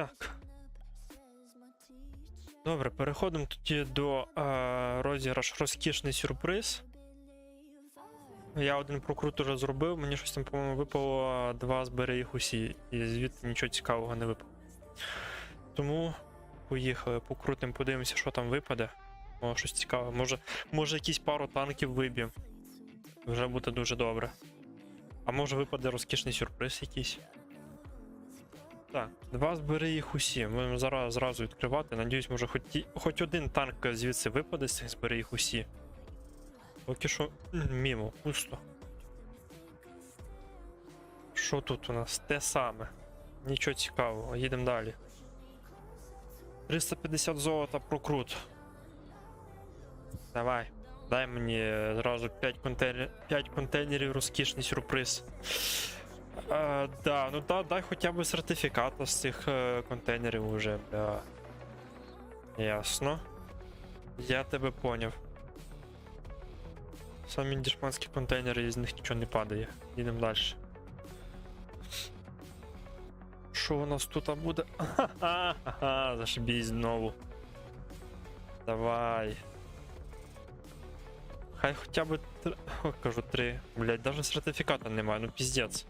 Так. Добре, переходимо тоді до е, розіграш розкішний сюрприз. Я один прокрут уже зробив, мені щось там, по-моєму, випало два збери їх усі, і звідти нічого цікавого не випало. Тому поїхали, покрутимо, подивимося, що там випаде. О, щось цікаве. Може, може якісь пару танків виб'ємо. Вже буде дуже добре. А може випаде розкішний сюрприз якийсь. Так, два збери їх усі. Будемо зараз зразу відкривати. Надіюсь, може хоч, хоч один танк звідси випаде з цих збери їх усі. Поки що мімо, пусто. Що тут у нас? Те саме. Нічого цікавого, їдемо далі. 350 золота прокрут. Давай. Дай мені е, зразу 5, контейнер... 5 контейнерів розкішний сюрприз. Е, да, ну да, дай хоча б сертифікат з цих е, контейнерів уже, бля. Ясно. Я тебе поняв. Самі дешманські контейнери, із них нічого не падає. Їдемо далі. Що у нас тут буде? Ха-ха-ха, зашибісь знову. Давай. Хай хоча б три. О, кажу три. Блять, даже сертифіката немає, ну піздець.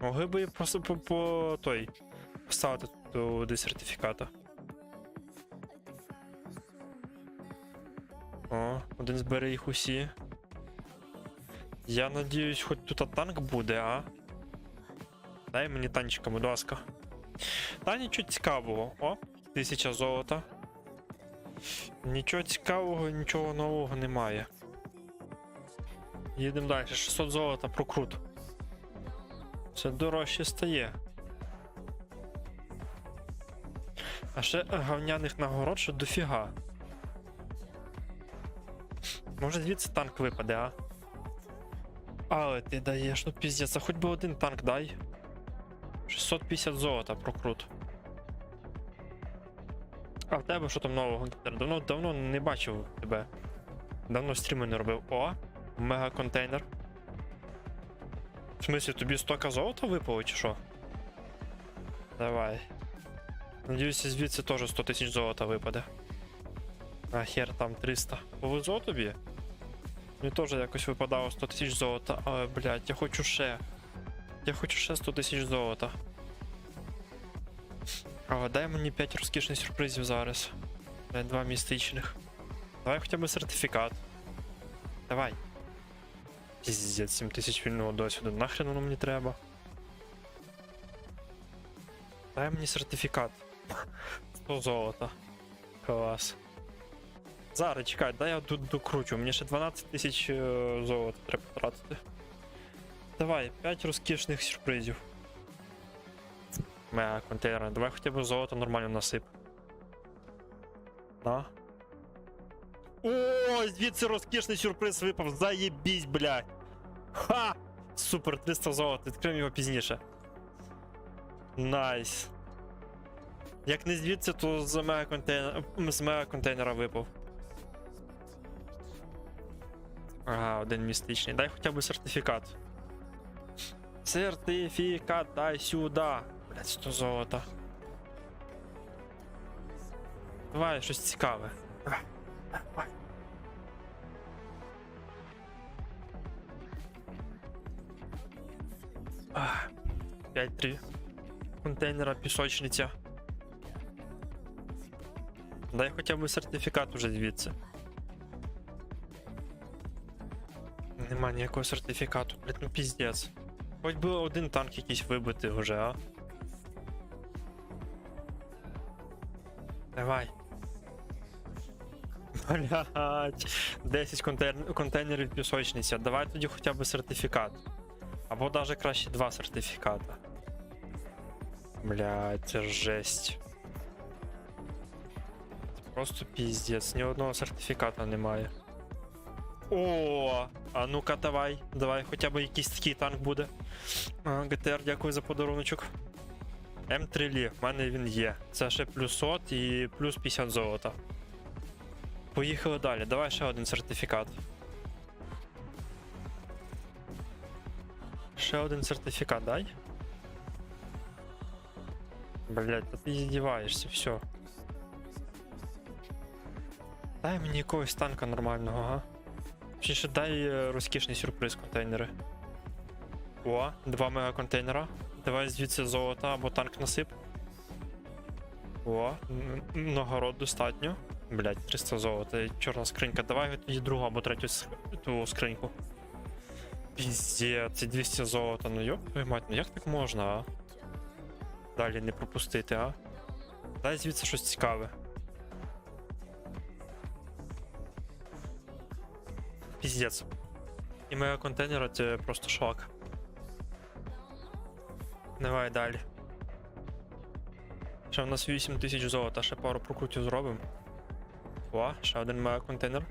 Могли би просто по, по той. Поставити туди сертифіката. О, один збере їх усі. Я надіюсь, хоч тут танк буде, а? Дай мені танчика, будь ласка. Та нічого цікавого. О, тисяча золота. Нічого цікавого, нічого нового немає. Їдемо далі. 600 золота прокрут. Все дорожче стає. А ще гавняних нагород що дофіга. Може звідси танк випаде, а? Але ти даєш, ну піздець, а хоч би один танк дай. 650 золота прокрут. А в тебе що там нового? Давно давно не бачив тебе. Давно стріми не робив. О, мега контейнер. В смысле, тобі 100 золота випало, чи що? Давай. Надіюся, звідси теж 100 тисяч золота випаде. А хер там 300. Повезло тобі? Мені теж якось випадало 100 тисяч золота, але, блядь, я хочу ще. Я хочу ще 100 тисяч золота. Але дай мені 5 розкішних сюрпризів зараз. Дай два містичних. Давай хоча б сертифікат. Давай. Піздець, 7 тисяч вільного досвіду. Нахрен воно мені треба. Дай мені сертифікат. 100 золота. Клас. Зараз чекай, дай я тут докручу. Мені ще 12 тисяч золота треба потратити. Давай, 5 розкішних сюрпризів. Мега контейнер. Давай хоча б золото нормально насип. На. О, звідси розкішний сюрприз випав. Заєбісь, блядь. Ха! Супер, 300 золота. Відкриємо його пізніше. Найс. Як не звідси, то з мега контейнера, з мега контейнера випав. Ага, один містичний. Дай хоча б сертифікат. Сертифікат, дай сюди. Блять, 100 золота. Давай, щось цікаве. Давай, давай. Ах, 5-3. Контейнера пісочниця. Дай хоча б сертифікат уже звідси. Нема ніякого сертифікату, блять, ну піздець. Хоч би один танк якийсь вибити вже, а. Давай. Блять. 10 контейнер... контейнерів пісочниця. Давай тоді хоча б сертифікат. Або даже краще два сертифіката. Блять, це ж жесть. Це просто піздець, ні одного сертифіката немає. О, а ну-ка, давай, давай, хоча б якийсь такий танк буде. А, ГТР, дякую за подаруночок. М3 Лі, в мене він є. Це ще плюс 100 і плюс 50 золота. Поїхали далі. Давай ще один сертифікат. Ще один сертифікат дай. Блять, та ти здіваєшся, все. Дай мені якогось танка нормального. Чи ще дай е, розкішний сюрприз контейнери. О, два мега контейнера. Давай звідси золото або танк насип. О, нагород достатньо. Блять, 300 золота чорна скринька. Давай тоді другу або третю ту скриньку. Піздець, це 200 золота. Ну йоп, твою мать, ну як так можна, а? Далі не пропустити, а? Дай звідси щось цікаве. Піздець. І мега контейнера це просто шок. Давай далі. Ще в нас 8 тисяч золота, ще пару прокрутів зробимо. О, ще один мега контейнер.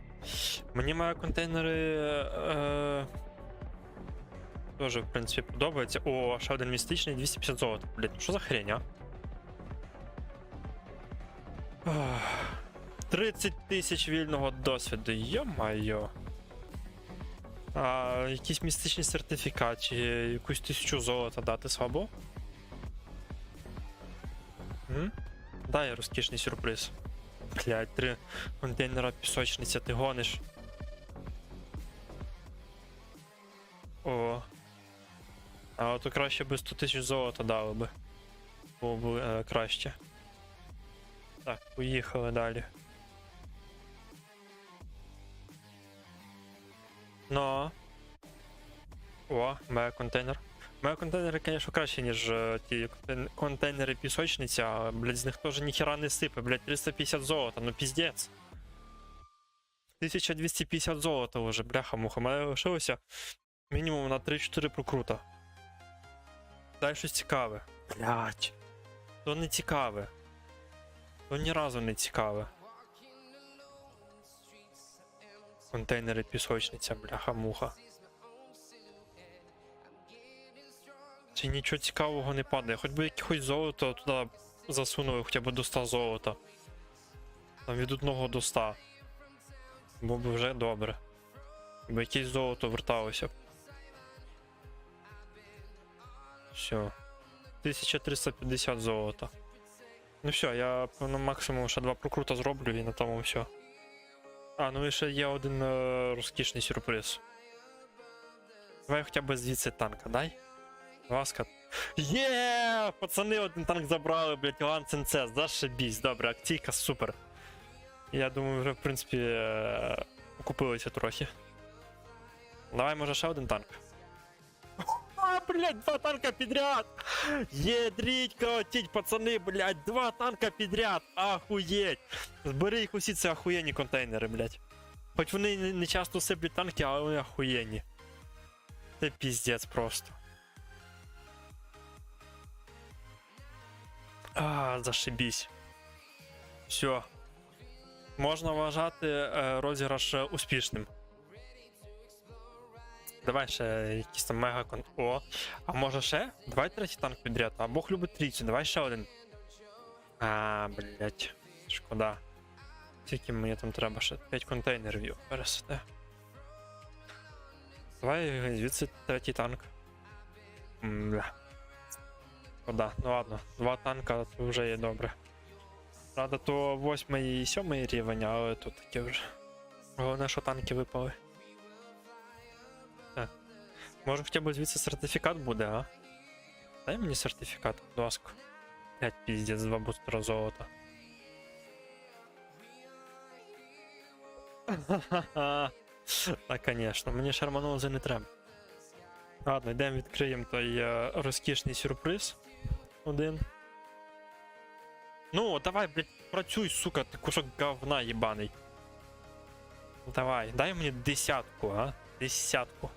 Мені мега контейнери. Е, Теж, в принципі, подобається. О, ще один містичний 250 золота. Блін, що за хрень, а? 30 тисяч вільного досвіду, йо-майо. А, якийсь містичний сертифікат чи якусь тисячу золота дати слабо? М? Дай розкішний сюрприз. Блять, три контейнера пісочниця, ти гониш. О. А от краще би 100 тисяч золота дали би. Було б е, краще. Так, поїхали далі. Ну. О, мега контейнер. Мега контейнери, звісно, краще, ніж е, ті контейн- контейнери пісочниця, а, блядь, з них теж ніхера не сипе, блядь, 350 золота, ну піздець. 1250 золота вже, бляха-муха. Мене лишилося мінімум на 3-4 прокрута. Дай щось цікаве. Блять. То не цікаве. То ні разу не цікаве. Контейнери пісочниця, бляха-муха. Чи нічого цікавого не падає. Хоч би якихось золото туди засунули хоча б до 100 золота. Там від 1 до 100. Було б вже добре. Бо якесь золото верталося. Все. 1350 золота. Ну все, я на максимум ще два прокрута зроблю і на тому все. А, ну і ще є один е, розкішний сюрприз. Давай хоча б звідси танка, дай. Ласка. Є! Пацани, один танк забрали, блять, Іван Ценцес, зашибісь. Добре, акційка, супер. Я думаю, вже, в принципі, е, окупилися трохи. Давай, може, ще один танк. А, блядь, два танка підряд! Єдріть, колотіть, пацани, блядь, два танка підряд! Ахуєть! Збери їх усі, це ахуєнні контейнери, блядь. Хоч вони не- часто сиплять танки, але вони ахуєнні. Це піздець просто. А, зашибісь. Все. Можна вважати е, розіграш е, успішним. Давай ще якийсь там мега. О. А може ще? Давай третій танк підряд. А Бог любить трійцю, давай ще один. А, блять. Шкода. Скільки мені там треба ще? 5 контейнерів пересете. Давай звідси третій танк. М, Бля. Шкода. Ну ладно, два танка то вже є добре. Правда, то восьмий і сьомий рівень, але тут таке вже. Головне, що танки випали. Так. Може хоча б звідси сертифікат буде, а? Дай мені сертифікат, будь ласка. 5 піздець, два бустера золота. Так, конечно, мені шарманолзи не треба. Ладно, йдемо відкриємо той е, розкішний сюрприз. Один. Ну, давай, блядь, працюй, сука, ти кусок говна єбаний. Давай, дай мені десятку, а? Десятку.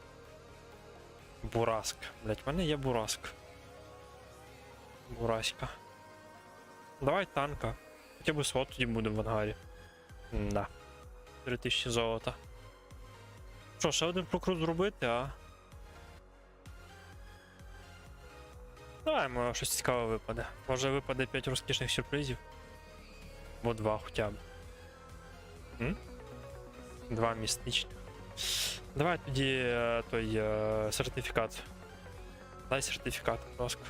Бураск. Блять, в мене є бураск. Бураська. Давай танка. Хоча б свот тоді буде в ангарі. Да. 3000 золота. Що, ще один прокрут зробити, а? Давай, може щось цікаве випаде. Може випаде 5 розкішних сюрпризів. Або 2 хоча б. М? Два містичних. Давай тоді е, той е, сертифікат. Дай сертифікат, будь ласка.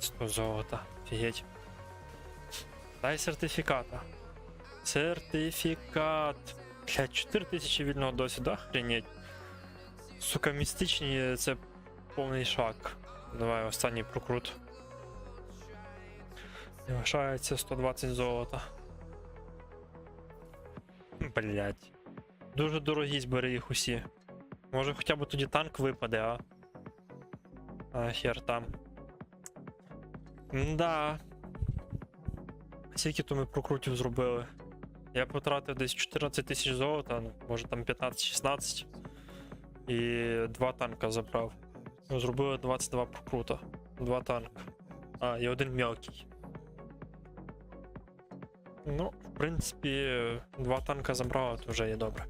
100 золота. Офігеть. Дай сертифіката. Сертифікат. Блядь, 4000 вільного досвіду, охренеть. Сука, містичні це повний шаг. Давай останній прокрут. Лишається 120 золота. Блять. Дуже дорогі збери їх усі. Може хоча б тоді танк випаде, а? А хер там. Да. Скільки то ми прокрутів зробили? Я потратив десь 14 тисяч золота, ну, може там 15-16. І два танка забрав. Ну, Зробили 22 прокрута. Два танка. А, і один мелкий. Ну, в принципі, два танка забрали, то вже є добре.